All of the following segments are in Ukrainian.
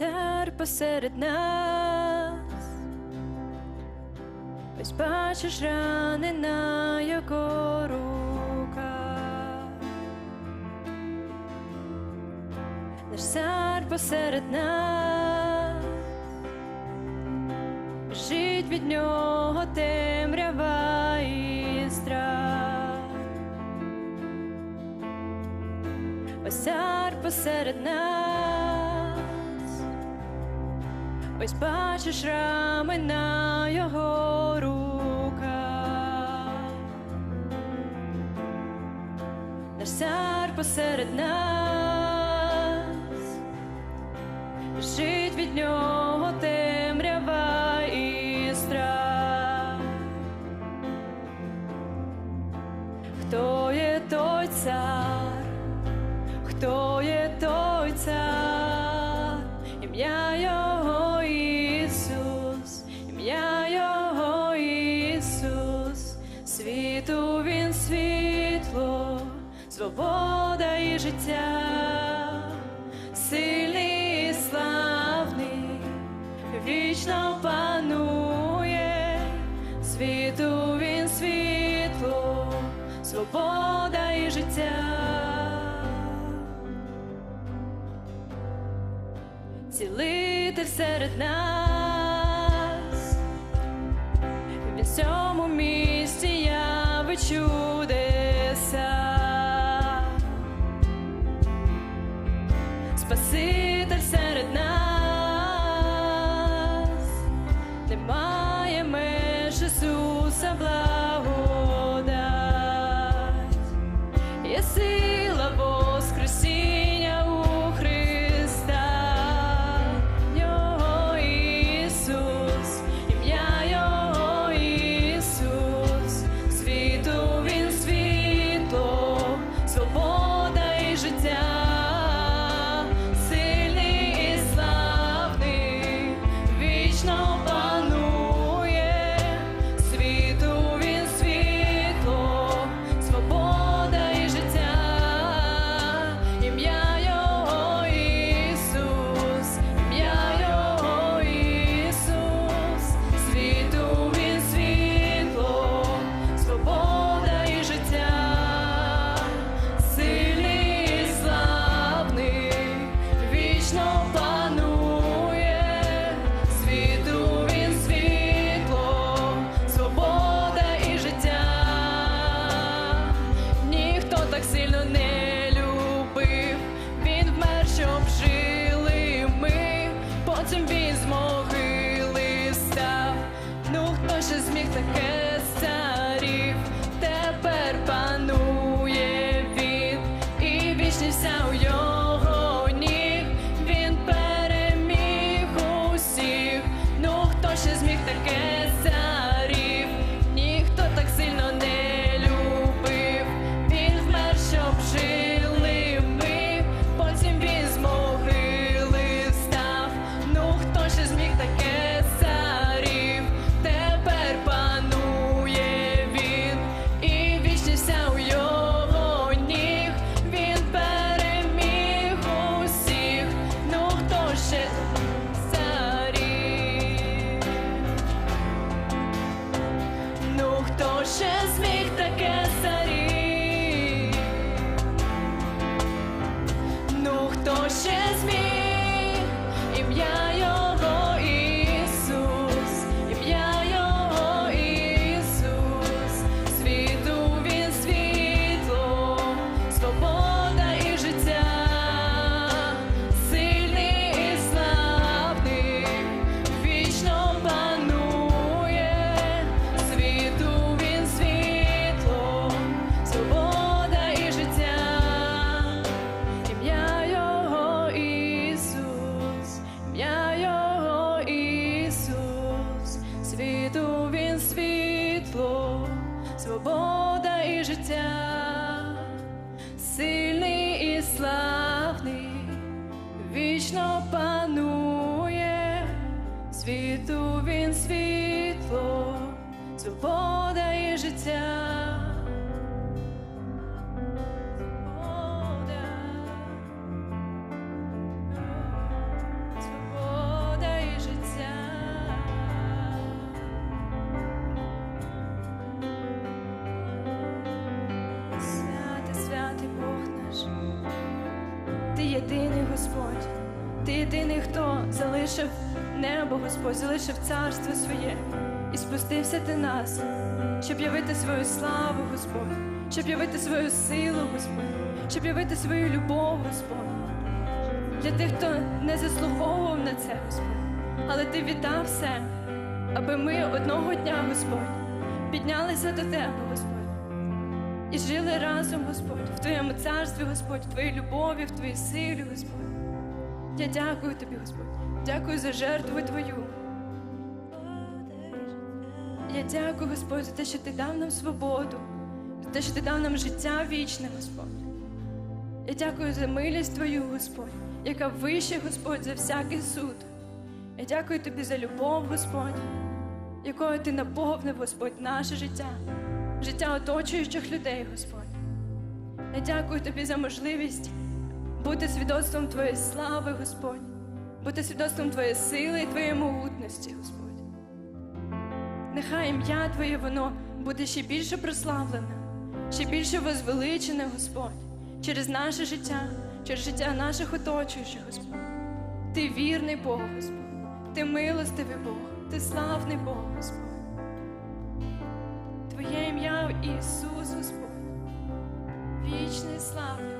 Ясер посеред нас, ось бачиш рани на його руках, наш цар посеред нас, жить від нього темрява і страх, ось цар посеред нас. Ось бачиш рами на його руках, наш цар посеред нас, жить від нього. свобода і життя, цілити серед нас. усміх таке. свобода і життя, сильний і славний, вічно панує, світу він світло, свобода. ти єдиний Господь, ти єдиний, хто залишив небо, Господь, залишив царство своє. І спустився ти нас, щоб явити свою славу, Господь, щоб явити свою силу, Господь, щоб явити свою любов, Господь, для тих, хто не заслуговував на це, Господь, але ти віддав все, аби ми одного дня, Господь, піднялися до тебе, Господь. І жили разом, Господь, в Твоєму царстві, Господь, в Твоїй любові, в Твоїй силі, Господь. Я дякую Тобі, Господь. Дякую за жертву Твою. Я дякую, Господь, за те, що Ти дав нам свободу, за те, що Ти дав нам життя вічне, Господь. Я дякую за милість Твою, Господь, яка вища, Господь, за всякий суд. Я дякую Тобі за любов, Господь, якою Ти наповнив, Господь, наше життя, життя оточуючих людей, Господь. Я дякую Тобі за можливість бути свідоцтвом Твоєї слави, Господь, бути свідоцтвом Твоєї сили і Твоєї могутності, Господь. Нехай ім'я Твоє воно буде ще більше прославлене, ще більше возвеличене, Господь, через наше життя, через життя наших оточуючих, Господь. Ти вірний Бог, Господь, ти милостивий Бог, ти славний Бог, Господь. Ісус, Господь, вічний і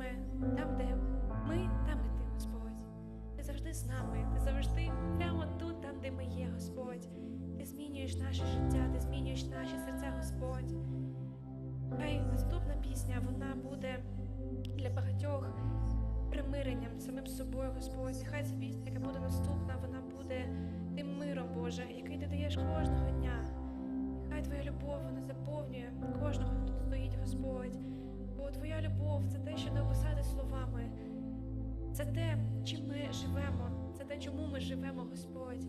Саме там, де ми, там і ти, Господь. Ти завжди з нами, ти завжди прямо тут, там, де ми є, Господь. Ти змінюєш наше життя, ти змінюєш наші серця, Господь. Хай наступна пісня вона буде для багатьох примиренням самим собою, Господь. Нехай ця пісня, яка буде наступна, вона буде тим миром, Боже, який ти даєш кожного дня. Нехай Твоя любов вона заповнює кожного, хто стоїть, Господь. Твоя любов це те, що не описати словами. Це те, чим ми живемо, це те, чому ми живемо, Господь.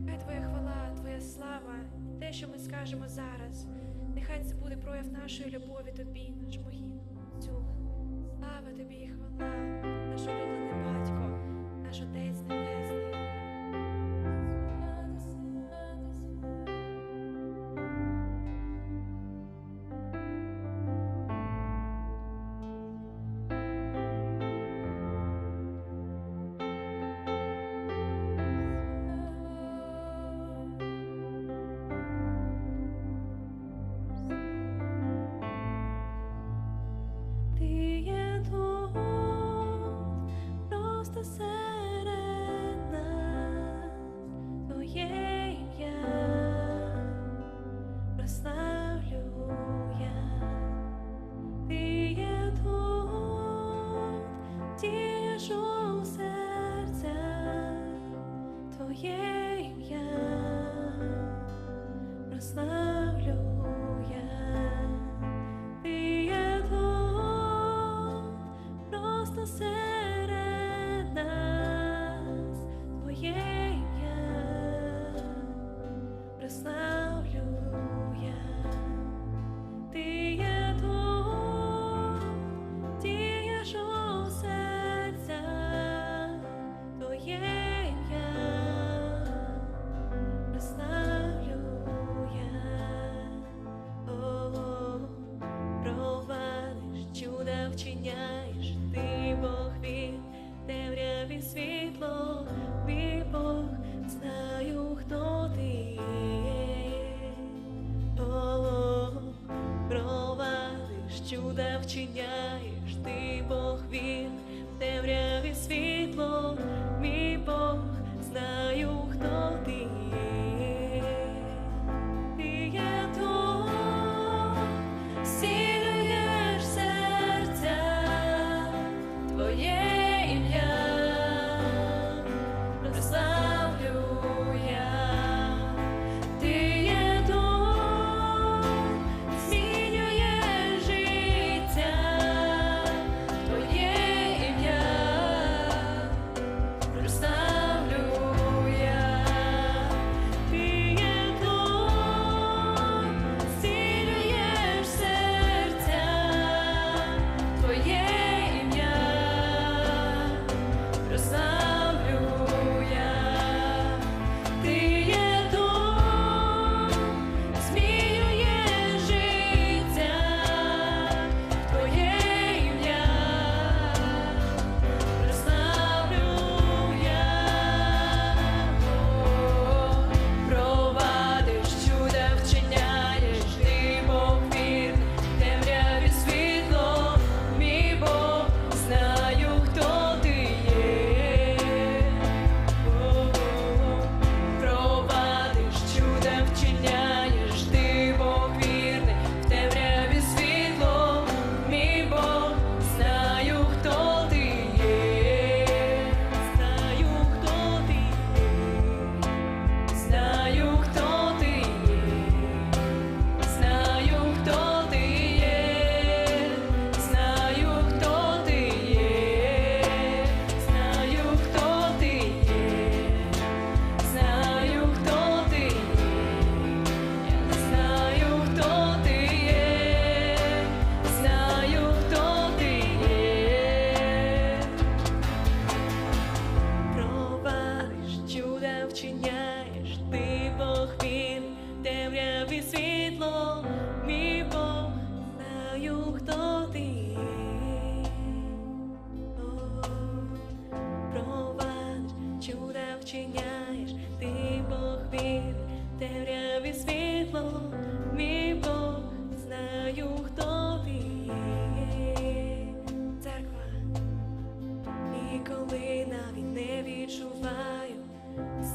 Нехай Твоя хвала, Твоя слава, те, що ми скажемо зараз. Нехай це буде прояв нашої любові тобі, нашому Отцю. Слава тобі і хвала, просто серед чуда вчиняєш, ти Бог він, темряві світло, мій Бог, знаю, хто ти є.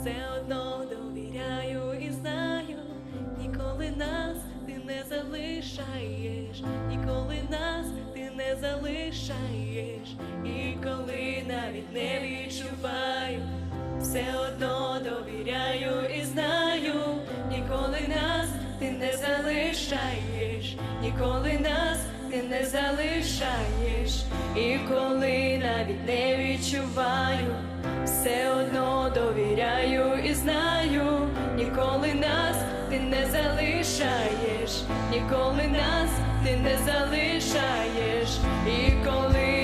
Все одно довіряю і знаю, ніколи нас ти не залишаєш, ніколи нас ти не залишаєш, і коли навіть не відчуваю, все одно довіряю і знаю, ніколи нас ти не залишаєш, ніколи нас ти не залишаєш, і коли навіть не відчуваю, все одно довіряю і знаю, ніколи нас ти не залишаєш, ніколи нас ти не залишаєш, і коли